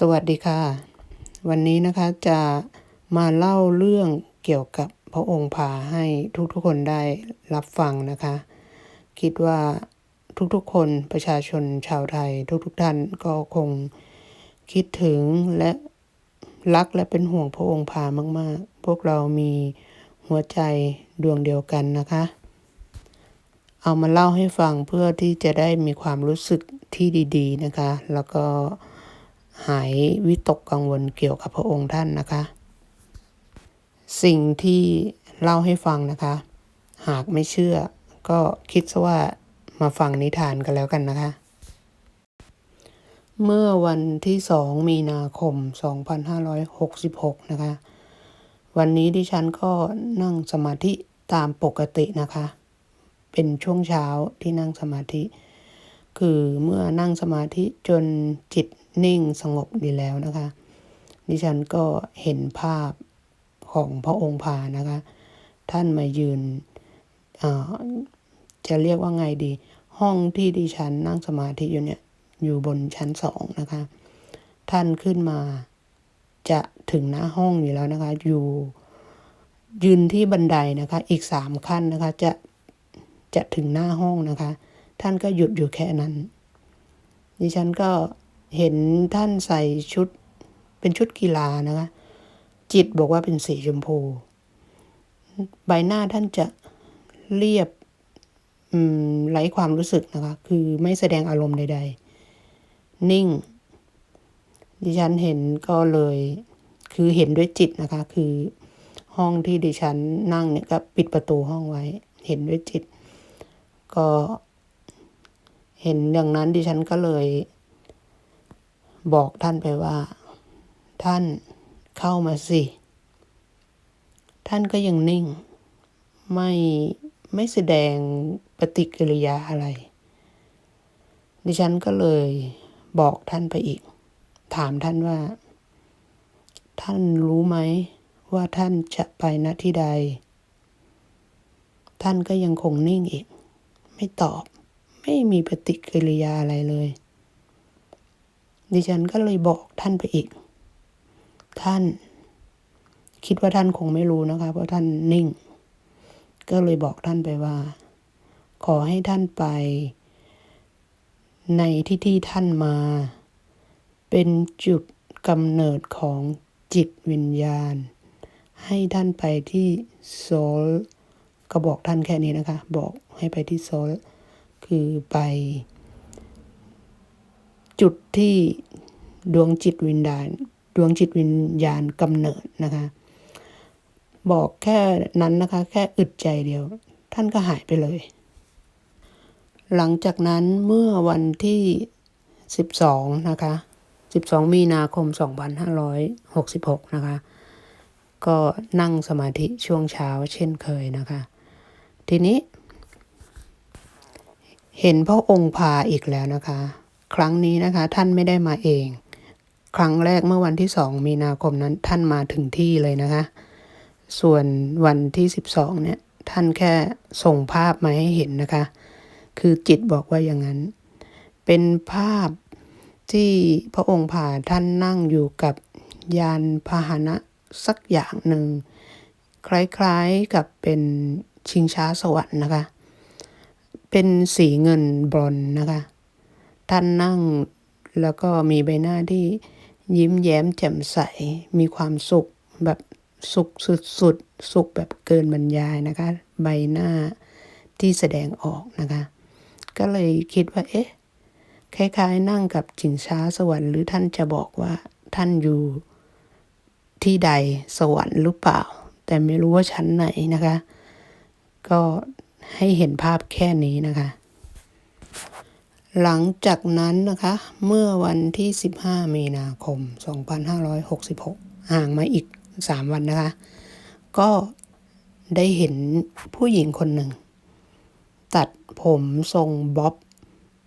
สวัสดีค่ะ วันนี้นะคะจะมาเล่าเรื่องเกี่ยวกับพระองค์พาให้ทุกๆคนได้รับฟังนะคะ คิดว่าทุกๆคนประชาชนชาวไทย ทุกๆท่านก็คงคิดถึงและรักและเป็นห่วงพระองค์พามากๆ พวกเรามีหัวใจดวงเดียวกันนะคะ เอามาเล่าให้ฟังเพื่อที่จะได้มีความรู้สึกที่ดี ๆ นะคะ แล้วก็ หายวิตกกังวลเกี่ยวกับพระองค์ท่านนะคะ สิ่งที่เล่าให้ฟังนะคะ หากไม่เชื่อ ก็คิดซะว่ามาฟังนิทานกันแล้วกันนะคะ เมื่อวันที่สองมีนาคม 2566 นะคะ วันนี้ดิฉันก็นั่งสมาธิตามปกตินะคะ เป็นช่วงเช้าที่นั่งสมาธิ คือเมื่อนั่งสมาธิจนจิต นิ่งสงบดีแล้วนะคะ ดิฉันก็เห็นภาพของพระองค์พานะคะ ท่านมายืนจะเรียกว่าไงดี ห้องที่ดิฉันนั่งสมาธิอยู่เนี่ยอยู่บนชั้นสองนะคะ ท่านขึ้นมาจะถึงหน้าห้องอยู่แล้วนะคะ อยู่ยืนที่บันไดนะคะ อีกสามขั้นนะคะ จะจะถึงหน้าห้องนะคะ ท่านก็หยุดอยู่แค่นั้น ดิฉันก็ เห็นท่านใส่ชุดเป็นชุดกีฬานะคะ จิตบอกว่าเป็นสีชมพู ใบหน้าท่านจะเรียบไร้ความรู้สึกนะคะ คือไม่แสดงอารมณ์ใด ๆ นิ่ง ดิฉันเห็นก็เลย คือเห็นด้วยจิตนะคะ คือห้องที่ดิฉันนั่งเนี่ยก็ปิดประตูห้องไว้ เห็นด้วยจิต ก็เห็นอย่างนั้นดิฉันก็เลย บอกท่านไปว่า ท่านเข้ามาสิ ท่านก็ยังนิ่ง ไม่ไม่แสดงปฏิกิริยาอะไร ดิฉันก็เลยบอกท่านไปอีก ถามท่านว่า ท่านรู้ไหมว่าท่านจะไปณที่ใด ท่านก็ยังคงนิ่งอีก ไม่ตอบ ไม่มีปฏิกิริยาอะไรเลย ดิฉันก็เลยบอกท่านไปอีก ท่าน คิดว่าท่านคงไม่รู้นะคะ เพราะท่านนิ่ง ก็เลยบอกท่านไปว่า ขอให้ท่านไป ในที่ที่ท่านมา เป็นจุดกำเนิดของจิตวิญญาณ ให้ท่านไปที่โซลก็บอกท่านแค่นี้นะคะ บอกให้ไปที่โซลคือไป จุดที่ดวงจิตวิญญาณ ดวงจิตวิญญาณกำเนิดนะคะ บอกแค่นั้นนะคะ แค่อึดใจเดียว ท่านก็หายไปเลย หลังจากนั้นเมื่อวันที่ 12 นะคะ 12 มีนาคม 2566 นะคะ ก็นั่งสมาธิช่วงเช้าเช่นเคยนะคะ ทีนี้ เห็นพระองค์พาอีกแล้วนะคะ ครั้งนี้นะคะ ท่านไม่ได้มาเอง ครั้งแรกเมื่อวันที่สองมีนาคมนั้นท่านมาถึงที่เลยนะคะ ส่วนวันที่สิบสองเนี่ยท่านแค่ส่งภาพมาให้เห็นนะคะ คือจิตบอกว่าอย่างนั้น เป็นภาพที่พระองค์ผ่าท่านนั่งอยู่กับยานพาหนะสักอย่างหนึ่ง คล้ายๆกับเป็นชิงช้าสวรรค์นะคะ เป็นสีเงินบรอนนะคะ ท่านนั่ง แล้วก็มีใบหน้าที่ยิ้มแย้มแจ่มใส มีความสุขแบบสุขสุดๆสุขแบบเกินบรรยายนะคะ ใบหน้าที่แสดงออกนะคะ ก็เลยคิดว่า เอ๊ะ คล้ายๆ นั่งกับจิงช้าสวรรค์หรือท่านจะบอกว่าท่านอยู่ที่ใดสวรรค์หรือเปล่า แต่ไม่รู้ว่าชั้นไหนนะคะ ก็ให้เห็นภาพแค่นี้นะคะ หลังจากนั้นนะคะ เมื่อวันที่ 15 มีนาคม 2566 ห่างมาอีก 3 วันนะคะ ก็ได้เห็นผู้หญิงคนหนึ่ง ตัดผมทรงบ๊อบ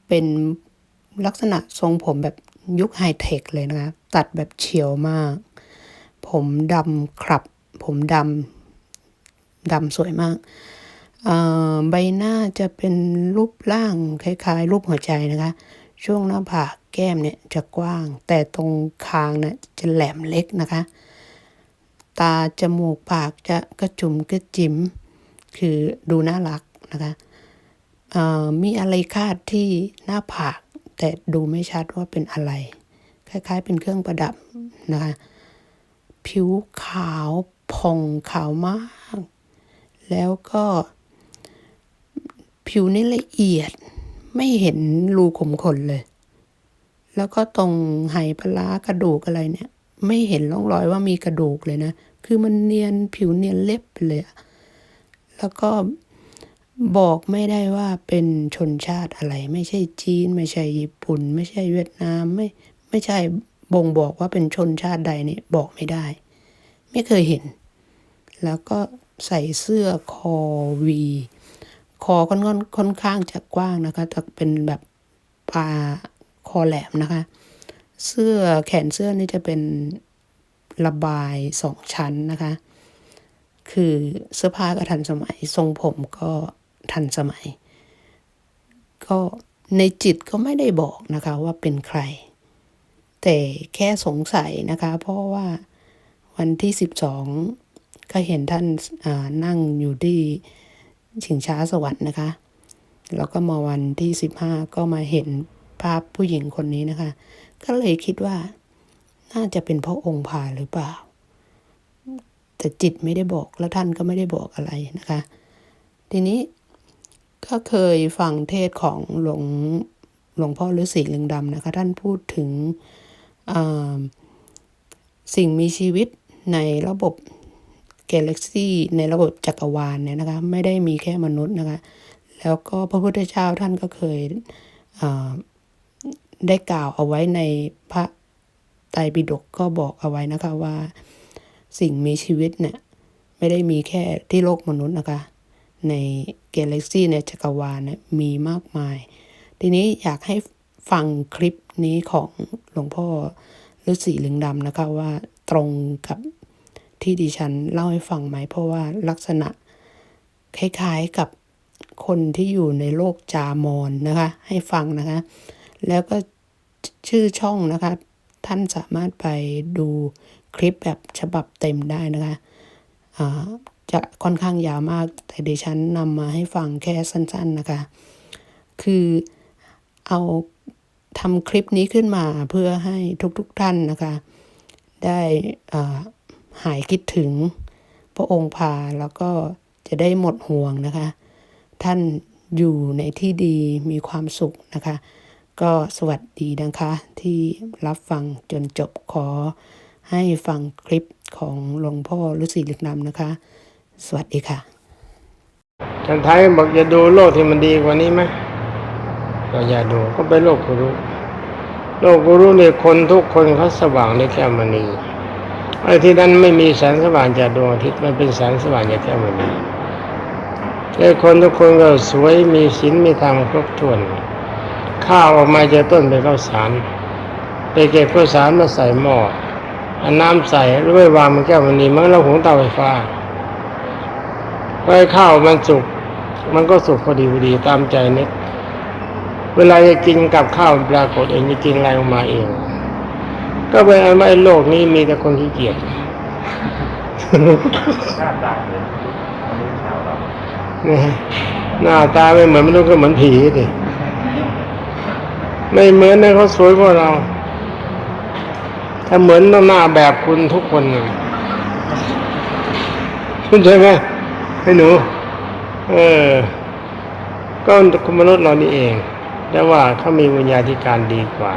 เป็นลักษณะทรงผมแบบยุคไฮเทคเลยนะคะ ตัดแบบเฉียวมาก ผมดำครับ ผมดำดำสวยมาก ใบหน้าจะเป็นรูปร่างคล้ายๆ รูปหัวใจนะคะ ช่วงหน้าผากแก้มเนี่ยจะกว้าง แต่ตรงคางเนี่ยจะแหลมเล็กนะคะ ตาจมูกปากจะกระจุมกระจิ๋มคือดูน่ารักนะคะมีอะไรคาดที่หน้าผาก แต่ดูไม่ชัดว่าเป็นอะไร คล้ายๆ เป็นเครื่องประดับนะคะผิวขาวผ่องขาวมาก แล้วก็ ผิวนี่ละเอียด ไม่เห็นรูขุมขนเลย แล้วก็ตรงไหปลากระดูกอะไรเนี่ย ไม่เห็นร่องรอยว่ามีกระดูกเลยนะ คือมันเนียนผิวเนียนเล็บเลยอะแล้วก็บอกไม่ได้ว่าเป็นชนชาติอะไร ไม่ใช่จีน ไม่ใช่ญี่ปุ่น ไม่ใช่เวียดนามไม่ไม่ใช่บ่งบอกว่าเป็นชนชาติใดนี่บอกไม่ได้ ไม่เคยเห็น แล้วก็ใส่เสื้อคอวี คอค่อนข้างค่อนข้างจะกว้างนะคะแต่เป็นแบบปลาคอแหลมนะคะ เสื้อแขนเสื้อนี่จะเป็นระบายสองชั้นนะคะ คือเสื้อผ้าก็ทันสมัย ทรงผมก็ทันสมัย ก็ในจิตก็ไม่ได้บอกนะคะว่าเป็นใคร แต่แค่สงสัยนะคะ เพราะว่าวันที่สิบสองก็เห็นท่านนั่งอยู่ที่ ชิงช้าสวรรค์นะคะ แล้วก็มาวันที่สิบห้าก็มาเห็นภาพผู้หญิงคนนี้นะคะ ก็เลยคิดว่าน่าจะเป็นพระองค์พาหรือเปล่า แต่จิตไม่ได้บอกแล้วท่านก็ไม่ได้บอกอะไรนะคะ ทีนี้ก็เคยฟังเทศของหลวงหลวงพ่อฤาษีลิงดำนะคะ ท่านพูดถึงสิ่งมีชีวิตในระบบ กาแล็กซี่ในระบบจักรวาลเนี่ยนะคะไม่ได้มีแค่มนุษย์นะคะแล้วก็พระพุทธเจ้าท่านก็เคยได้กล่าวเอาไว้ในพระไตรปิฎกก็บอกเอาไว้นะคะว่าสิ่งมีชีวิตเนี่ยไม่ได้มีแค่ที่โลกมนุษย์นะคะ ในกาแล็กซี่ในจักรวาลเนี่ยมีมากมาย ทีนี้อยากให้ฟังคลิปนี้ของหลวงพ่อฤาษีลิงดำนะคะว่าตรงกับ ที่ดิฉันเล่าให้ฟังไหม เพราะว่าลักษณะคล้ายๆกับคนที่อยู่ในโลกจามอนนะคะ ให้ฟังนะคะ แล้วก็ชื่อช่องนะคะ ท่านสามารถไปดูคลิปแบบฉบับเต็มได้นะคะจะค่อนข้างยาวมาก แต่ดิฉันนำมาให้ฟังแค่สั้น ๆนะคะ คือเอาทำคลิปนี้ขึ้นมาเพื่อให้ทุกๆท่านนะคะ ได้อ่า หายคิดถึงพระองค์พาแล้วก็จะได้หมดห่วงนะคะ ท่านอยู่ในที่ดีมีความสุขนะคะ ก็สวัสดีนะคะ ที่รับฟังจนจบขอให้ฟังคลิปของหลวงพ่อฤาษีลึกนำนะคะ สวัสดีค่ะท่านไทยบอกจะดูโลกที่มันดีกว่านี้ไหมก็อย่าดูก็เป็นโลกกุรุโลกกุรุเนี่ยคนทุกคนเขาสว่างในแก้วมณี ไอ้ที่นั้นไม่มีแสงสว่างจากดวงอาทิตย์มันเป็นแสงสว่างจากแก้วมณีไอ้คนทุกคนก็สวยมีศีลมีธรรมครบถ้วน ข้าวออกมาจากต้นเป็นข้าวสารไปเก็บข้าวสารมาใส่หม้ออน้ำใส่แล้วไปวางบนแก้วมณีมันเราหุงเตาไฟฟ้าพอให้ข้าวมันสุกมันก็สุกพอดีพอดีตามใจนึกเวลาจะกินกับข้าวปรากฏเองจะกินอะไรออกมาเอง ก็เป็นอันว่าไอ้โลกนี้มีแต่คนขี้เกียจหน้าตาเหน้าตาไม่เหมือนมนุษย์ก็เหมือนผีดิไม่เหมือนนะเขาสวยกว่าเรา ถ้าเหมือนต้องหน้าแบบคุณทุกคนนะคุณใช่ไหมให้หนู เออ ก็มนุษย์เรานี่เอง แต่ว่าเขามีวิญญาธิการดีกว่า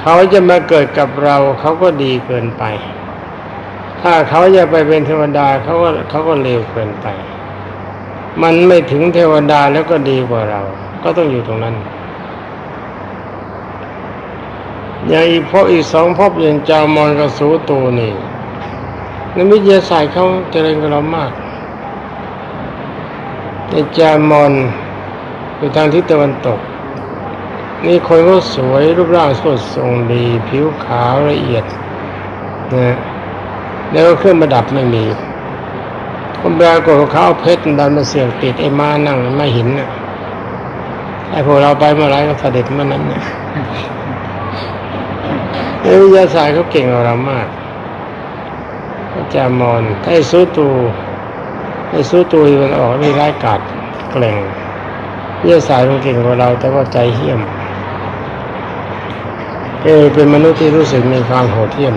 เขาจะมาเกิดกับเราเขาก็ดีเกินไป ถ้าเขาจะไปเป็นเทวดาเขาก็เขาก็เลวเกินไป มันไม่ถึงเทวดาแล้วก็ดีกว่าเรา ก็ต้องอยู่ตรงนั้นอย่างอีกพวกอีกสองพบอย่างจามอนกับสูตูนี่นักวิทยาศาสตร์เขาเจริญกับเรามากในจามอนอยู่ทางทิศตะวันตก นี่คนก็สวยรูปร่างสดทรงดี ผิวขาวละเอียดนะแล้วเครื่องประดับไม่มีคนปรากฏเขาเอาเพชรดันมาเสียบติดไอ้ม้านั่งไมาหินน่ะไอ้พวกเราไปเมื่อไรก็เสด็จเมื่อนั้นนะเวิทยาศาสตร์เขาเก่งกว่าเรามากพระจามอนไอ้ซูตูไอ้ซูตูมันออกไม่ร้ายกาดเกร่งวิยาศาสตร์มันเก่งกว่าเรา แต่ว่าใจเหี้ยม เออเป็นมนุษย์ที่รู้สึกมีความโหดเหี้ยม